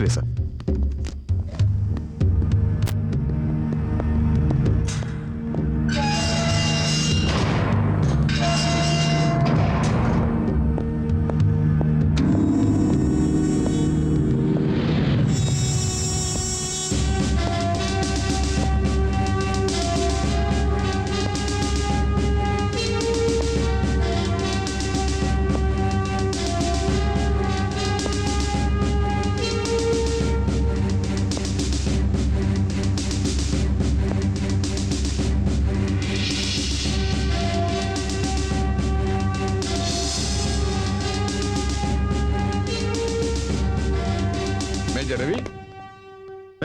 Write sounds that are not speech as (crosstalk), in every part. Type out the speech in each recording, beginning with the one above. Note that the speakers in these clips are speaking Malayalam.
Suíça.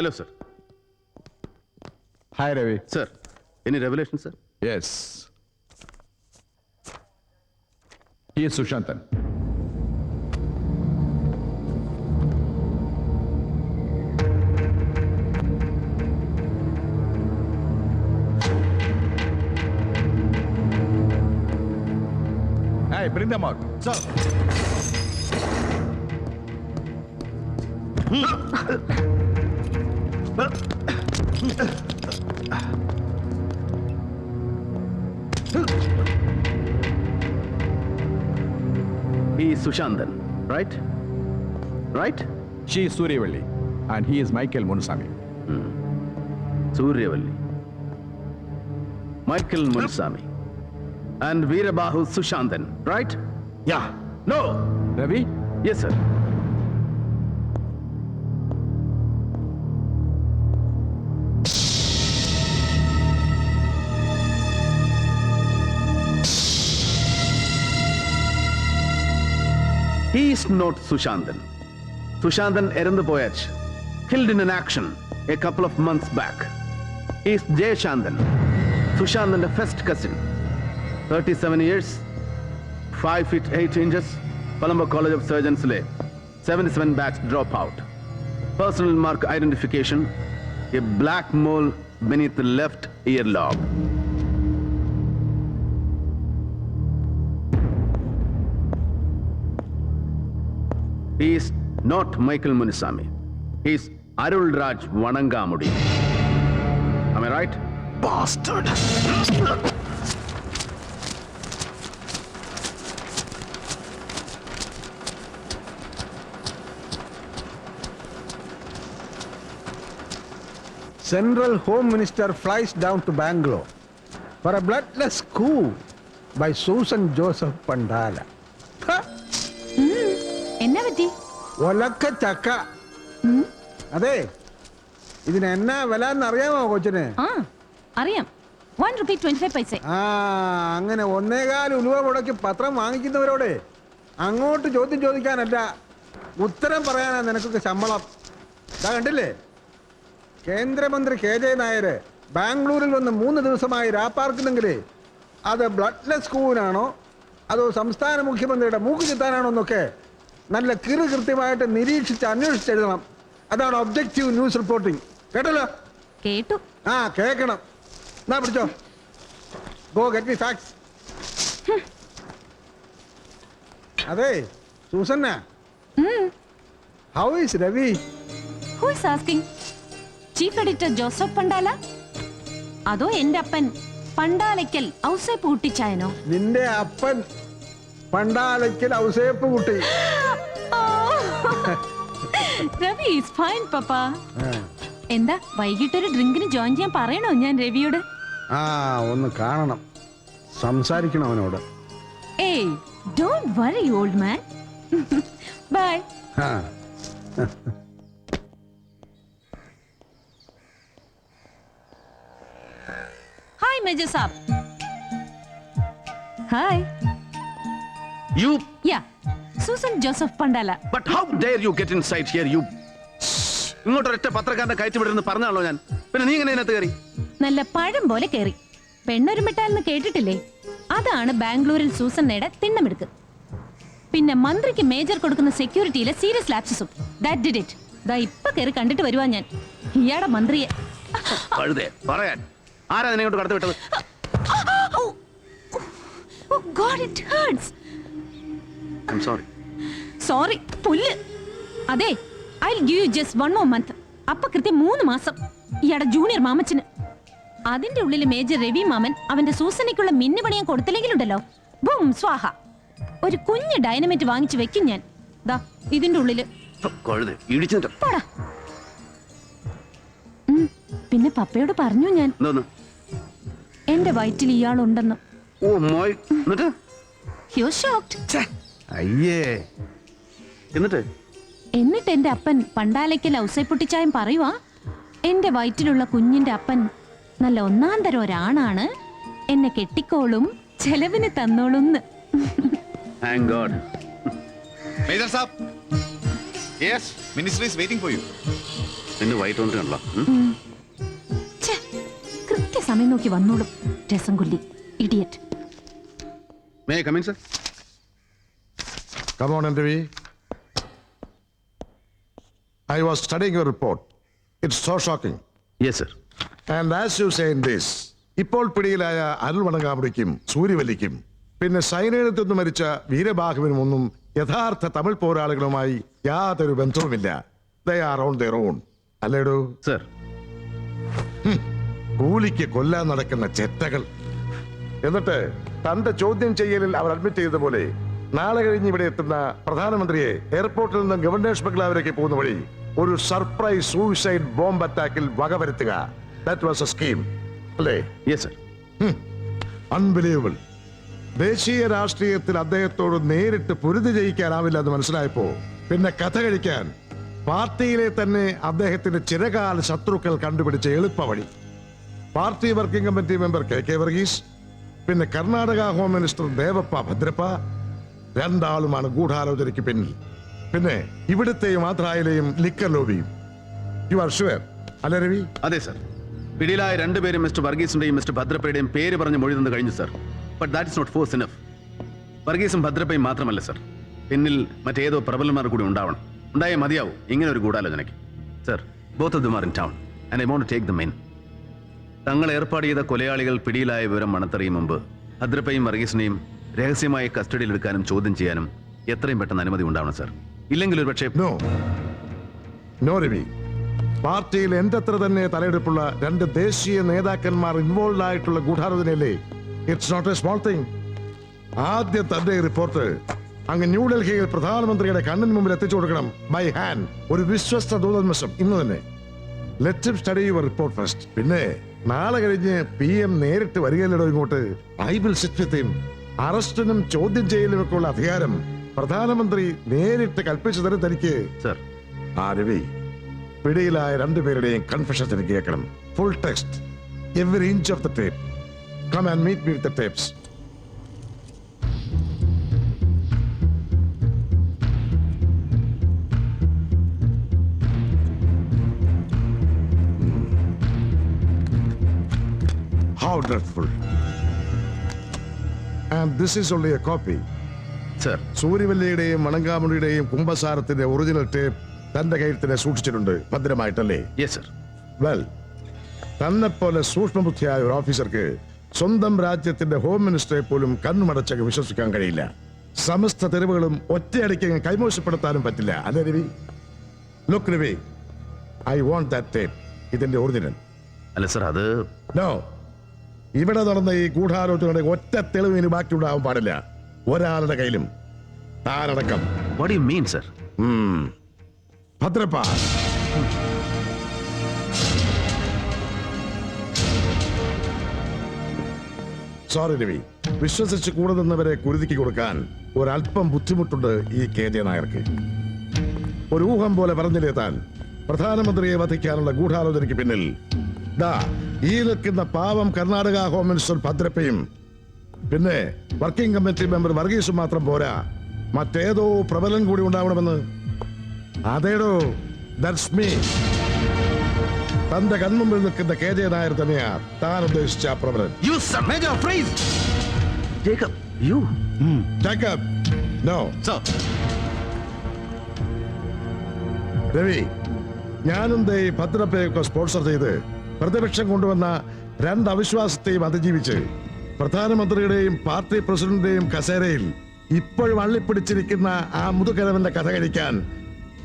Hello sir hi Ravi sir any revelation sir yes ഈ Sushanthan Hey, bring them out. Sir. He is Sushantan, right? Right? She is Suryavalli, and he is Michael Munusami. Suryavalli. Michael Munsami. And Veerabahu Sushantan, right? Yeah. No! Ravi? Yes, sir. He is not Sushantan. Sushantan Erandapoyach, killed in an action a couple of months back. Is Jay Shantan, Sushantan's first cousin. 37 years, 5 feet 8 inches, Colombo College of Surgeons Lay, 77 batch dropout. Personal mark identification, a black mole beneath the left earlobe. He is not Michael Munisami. He is Arul Raj Vanangamudi. Am I right? Bastard. Central Home Minister flies down to Bangalore for a bloodless coup by Susan Joseph Pandala. ഒലക്ക ചക്ക അതെ ഇതിന് എന്നാ വില അറിയാമോ കൊച്ചിന്? ആ അറിയാം. വൺ റുപ്പി ട്വന്റി ഫൈവ് പൈസ ആ അങ്ങനെ ഒന്നേകാൽ ഉലുവ മുടക്കി പത്രം വാങ്ങിക്കുന്നവരോട് അങ്ങോട്ട് ചോദ്യം ചോദിക്കാനല്ല ഉത്തരം പറയാനാ നിനക്കൊക്കെ ശമ്പളം. ഇതാ കണ്ടില്ലേ? കേന്ദ്രമന്ത്രി കെ ജെ നായർ ബാംഗ്ലൂരിൽ വന്ന് മൂന്ന് ദിവസമായി രാപ്പാർക്കുന്നെങ്കിൽ അത് ബ്ലഡ്ലെസ് കൂവിനാണോ അതോ സംസ്ഥാന മുഖ്യമന്ത്രിയുടെ മൂക്ക് ചിത്താനാണോ എന്നൊക്കെ നല്ല കിറു കൃത്യമായിട്ട് നിരീക്ഷിച്ച് അന്വേഷിച്ചെഴുതണം അതാണ് ഒബ്ജക്റ്റീവ് ന്യൂസ് റിപ്പോർട്ടിംഗ് കേട്ടല്ലോ? കേട്ടു. ആ കേക്കണം എന്നാ പിടിച്ചോ? ഗോ ഗെറ്റ് മി ഫാക്സ് അതെ Susanna. How is Ravi who is asking chief editor Joseph Pandala അതോ എന്റെ അപ്പൻ പണ്ടാലയ്ക്കൽ ഔസേപ്പ് കുട്ടിച്ചായനോ നിന്റെ അപ്പൻ പണ്ടാലയ്ക്കൽ ഔസേപ്പ് കുട്ടി (laughs) രവി ഈസ് ഫൈൻ പപ്പ എന്താ വൈകിട്ട് ഒരു ഡ്രിങ്കിന് ജോയിൻ ചെയ്യാൻ പറയണോ ഞാൻ രവിയോട്? ആ ഒന്ന് കാണണം. സംസാരിക്കണം അവനോട്. ഏയ് don't worry old man bye ആ. Hi major saab hi You, yeah Susan Joseph Pandala. But how dare you get inside here you ഇങ്ങോട്ട് ഒരൊറ്റ പത്രക്കാരനെ കയറ്റി വിടുന്ന പറഞ്ഞാണല്ലോ ഞാൻ. പിന്നെ നീ ഇങ്ങനെ ഇതിനകത്ത് കയറി? നല്ല പഴം പോലെ കേറി പെണ്ണൊരുമിട്ടാലെന്ന് കേട്ടിട്ടില്ലേ? അതാണ് ബാംഗ്ലൂരിൽ സൂസന്നയുടെ തിണ്ണമെടുക്ക്. പിന്നെ മന്ത്രിക്ക് മേജർ കൊടുക്കുന്ന സെക്യൂരിറ്റിയിലെ സീരിയസ് ലാപ്സസും ദാറ്റ് ഡിഡ് ഇറ്റ് ദാ ഇപ്പൊ കയറി കണ്ടിട്ട് വരുവാ ഞാൻ. ഇയാടെ മന്ത്രിയെ. കഴുതേ പറയാൻ. ആരാ നിന്നെ ഇങ്ങോട്ട് കടത്തി വിട്ടത് god it it I I'm sorry sorry പുല്ല്. അതെ I give you just one more month അപ്പൊ കൃത്യം മൂന്ന് മാസം. ഇയാടെ ജൂനിയർ മാമച്ചന്. അതിന്റെ ഉള്ളിൽ മേജർ രവി മാമൻ അവന്റെ സൂസനയ്ക്കുള്ള മിന്നു പണിയാൻ കൊടുത്തില്ലെങ്കിലുണ്ടല്ലോ. ബും സ്വാഹ. ഒരു കുഞ്ഞ് ഡൈനമൈറ്റ് വാങ്ങിച്ചു വെക്കും ഞാൻ. ദാ ഇതിന്റെ ഉള്ളിൽ. പോടാ. പിന്നെ പപ്പയോട് പറഞ്ഞു ഞാൻ. എന്റെ വയറ്റിൽ ഇയാളുണ്ടെന്ന്. അയ്യേ. എന്നിട്ട്? എന്നിട്ട് എന്റെ അപ്പൻ പണ്ടാലയ്ക്കൽ ഔസൈപ്പൊട്ടിച്ചായം പറയുവാ? എന്റെ വയറ്റിലുള്ള കുഞ്ഞിന്റെ അപ്പൻ നല്ല ഒന്നാം തരം ഒരാണാണ്. എന്നെ കെട്ടിക്കോളും ചെലവിന് തന്നോളും thank god. Yes is for you നിന്നെ കൃത്യസമയം നോക്കി വന്നോളും രസം കൊല്ലി idiot may come in sir Come on, Andevi. I was studying your report. It's so shocking. Yes sir And as you say in this, ഇപ്പോൾ പിടിയിലായ അരുൾ വണങ്ങാമുടിക്കും സൂര്യവല്ലിക്കും പിന്നെ സൈന്യത്തിൽ നിന്ന് മരിച്ച വീരബാഹുവിനും ഒന്നും യഥാർത്ഥ തമിഴ് പോരാളികളുമായി യാതൊരു ബന്ധവുമില്ല. They are on their own അല്ലേടോ sir കൂലിക്ക് കൊല്ലാൻ നടക്കുന്ന ചെറ്റകൾ. എന്നിട്ട് തന്റെ ചോദ്യം ചെയ്യലിൽ അവർ അഡ്മിറ്റ് ചെയ്തതുപോലെ നാളെ കഴിഞ്ഞ് ഇവിടെ എത്തുന്ന പ്രധാനമന്ത്രിയെ എയർപോർട്ടിൽ നിന്ന് ഗവർണേഴ്സ് ബംഗ്ലാവിലേക്ക് പോകുന്ന വഴി ഒരു സർപ്രൈസ് സൂയിസൈഡ് ബോംബ് അറ്റാക്കിൽ വകവരുത്തുക. ദാറ്റ് വാസ് എ സ്കീം അല്ലേ? യെസ് സർ അൺബിലീവബിൾ ദേശീയ രാഷ്ട്രീയത്തിൽ അദ്ദേഹത്തോട് നേരിട്ട് പൊരുതി ജയിക്കാനാവില്ല എന്ന് മനസ്സിലായപ്പോ പിന്നെ കഥ കഴിക്കാൻ പാർട്ടിയിലെ തന്നെ അദ്ദേഹത്തിന്റെ ചിരകാല ശത്രുക്കൾ കണ്ടുപിടിച്ച എളുപ്പ വഴി party working committee member K K Varghese പിന്നെ കർണാടക ഹോം മിനിസ്റ്റർ ദേവപ്പ ഭദ്രപ്പ രണ്ടാളുമാണ് ഗൂഢാലോചനയ്ക്ക് പിന്നിൽ. പിന്നെ ഇവിടുത്തെയും ആന്ധ്രയിലെയും ലിക്കർ ലോബിയും യു. ആർ ഷുവർ അല്ല രവി? അതെ സർ പിടിയിലായ രണ്ടുപേരും മിസ്റ്റർ വർഗീസിന്റെയും മിസ്റ്റർ ഭദ്രപ്പയുടെയും പേര് പറഞ്ഞ് മൊഴി തന്നു കഴിഞ്ഞു sir but that is not force enough വർഗീസും ഭദ്രപ്പയും മാത്രമല്ല സർ പിന്നിൽ മറ്റേതോ പ്രബലന്മാർ കൂടി ഉണ്ടാവണം. ഉണ്ടായേ മതിയാവും. ഇങ്ങനെ ഒരു ഗൂഢാലോചനയ്ക്ക്. Sir both of them are in town and I want take the main തങ്ങൾ ഏർപ്പാട് ചെയ്ത കൊലയാളികൾ പിടിയിലായ വിവരം മണത്തറിയും മുമ്പ് ഭദ്രപ്പയും വർഗീസിനെയും രഹസ്യമായി കസ്റ്റഡിയിലെടുക്കാനും ചോദ്യം ചെയ്യാനും എത്രയും പെട്ടെന്ന് അനുമതി ഉണ്ടാവണം സാർ. ഇല്ലെങ്കിൽ ഒരു പക്ഷേ പാർട്ടിയിൽ അത്ര തന്നെ തലയെടുപ്പുള്ള രണ്ട് ദേശീയ നേതാക്കന്മാർ ഇൻവോൾവ് ആയിട്ടുള്ള ഗൂഢാലോചനയല്ലേ? It's not a small thing ആദ്യം തന്റെ റിപ്പോർട്ട് അങ്ങ് ന്യൂഡൽഹിയിൽ പ്രധാനമന്ത്രിയുടെ കണ്ണിന് മുമ്പിൽ എത്തിച്ചു കൊടുക്കണം. ബൈ ഹാൻഡ് ഒരു വിശ്വസ്ത ദൂതന്മസം ഇന്ന് തന്നെ. Let study your report first പിന്നെ നാളെ കഴിഞ്ഞ് പി എം നേരിട്ട് വരികയല്ലോ ഇങ്ങോട്ട്? I will sit with him അറസ്റ്റിനും ചോദ്യം ചെയ്യലും ഒക്കെ ഉള്ള അധികാരം പ്രധാനമന്ത്രി നേരിട്ട് കൽപ്പിച്ചു തരും തനിക്ക്. സർ. ആ രവി പിടിയിലായ രണ്ടുപേരുടെയും കൺഫ്യൂഷൻ എനിക്ക് കേൾക്കണം. Full text every inch of the tape come and meet with the tapes How dreadful. And this is only a copy. Sir സൂര്യവല്ലിയുടെയും മണങ്കാമുടിയുടെയും കുംഭസാരത്തിന്റെ ഒറിജിനൽ ടേപ്പ് തന്റെ കയ്യിൽ തന്നെ സൂക്ഷിച്ചിട്ടുണ്ട്. ഭദ്രമായിട്ടല്ലേ? യെസ് സർ വെൽ തന്നെ പോലെ സൂക്ഷ്മബുദ്ധിയായ ഒരു ഓഫീസർക്ക് സ്വന്തം രാജ്യത്തിന്റെ ഹോം മിനിസ്റ്ററെ പോലും കണ്ണുമടച്ചങ്ങ് വിശ്വസിക്കാൻ കഴിയില്ല. സമസ്ത തെരുവുകളും ഒറ്റയടിക്ക് കൈമോശപ്പെടുത്താനും പറ്റില്ല. അല്ലേ Ravi? Look Ravi I want that tape ഇതിന്റെ ഒറിജിനൽ അല്ല സർ അത് നോ ഇവിടെ നടന്ന ഈ ഗൂഢാലോചനയുടെ ഒറ്റ തെളിവിന് ബാക്കി ഉണ്ടാവാൻ പാടില്ല. ഒരാളുടെ കയ്യിലും. താരടക്കം mean sir. Bhadrappa. Sorry Ravi. വിശ്വസിച്ച് കൂടെ നിന്നവരെ കുരുതിക്ക് കൊടുക്കാൻ ഒരല്പം ബുദ്ധിമുട്ടുണ്ട് ഈ കെ. ജെ. നായർക്ക്. ഒരു ഊഹം പോലെ പറഞ്ഞില്ലേ താൻ? പ്രധാനമന്ത്രിയെ വധിക്കാനുള്ള ഗൂഢാലോചനയ്ക്ക് പിന്നിൽ. ദാ ഈ നിൽക്കുന്ന പാവം കർണാടക ഹോം മിനിസ്റ്റർ ഭദ്രപ്പയും പിന്നെ വർക്കിംഗ് കമ്മിറ്റി മെമ്പർ വർഗീസും മാത്രം പോരാ. മറ്റേതോ പ്രബലൻ കൂടി ഉണ്ടാവണമെന്ന്. അതേടോ ദാറ്റ്സ് മീ തന്റെ കൺമുമ്പിൽ നിൽക്കുന്ന കെ ജെ നായർ തന്നെയാ താൻ ഉദ്ദേശിച്ച പ്രബലൻ. Jacob you no. Sir Ravi ഞാനും ദേ ഈ ഭദ്രപ്പയൊക്കെ സ്പോൺസർ ചെയ്ത് പ്രതിപക്ഷം കൊണ്ടുവന്ന രണ്ട് അവിശ്വാസത്തെയും അതിജീവിച്ച് പ്രധാനമന്ത്രിയുടെയും പാർട്ടി പ്രസിഡന്റിന്റെയും കസേരയിൽ ഇപ്പോഴും അള്ളിപ്പിടിച്ചിരിക്കുന്ന ആ മുതുകരവന്റെ കഥ കഴിക്കാൻ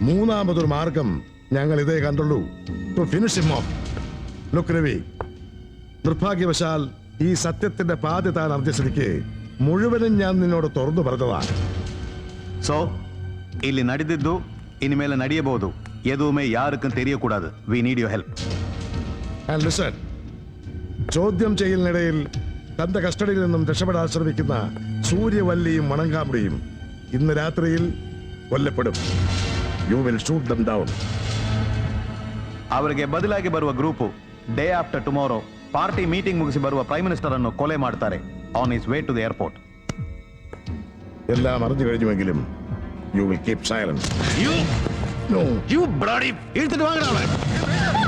മൂന്നാമതൊരു മാർഗം ഞങ്ങൾ ഇതേ കണ്ടുള്ളൂ to finish him off look Ravi നിർഭാഗ്യവശാൽ ഈ സത്യത്തിന്റെ പാതി താൻ അറിഞ്ഞ സ്ഥിതിക്ക് മുഴുവനും ഞാൻ നിന്നോട് തുറന്നു പറഞ്ഞതാ ಸೊ ಇಲ್ಲಿ ನಡೆದಿದ್ದು ಇನ್ಮೇಲೆ ನಡೆಯಬಹುದು ಎದುವೇ ಯಾರಕ್ಕೂ ತೆರೆಯಕೂಡದು we need you help and listen ചോദ്യം ചെയ്യലിനിടയിൽ തന്റെ കസ്റ്റഡിയിൽ നിന്നും രക്ഷപ്പെടാൻ ശ്രമിക്കുന്ന സൂര്യവല്ലിയും മണങ്കാമുടിയും ഇന്ന് രാത്രിയിൽ കൊല്ലപ്പെടും you will shoot them down ಅವರಿಗೆ ಬದಲಾಗಿ ಬರುವ group day after tomorrow party meeting ಮುಗಿಸಿ ಬರುವ ಪ್ರೈಮ್ ಮಿನಿಸ್ಟರ್ ಅನ್ನು ಕೊಲೆ ಮಾಡ್ತಾರೆ on his way to the airport എല്ലാം അറിഞ്ഞു കഴിഞ്ഞുവെങ്കിലും you will keep silence you bloody இழுத்துட்டு வாங்கடா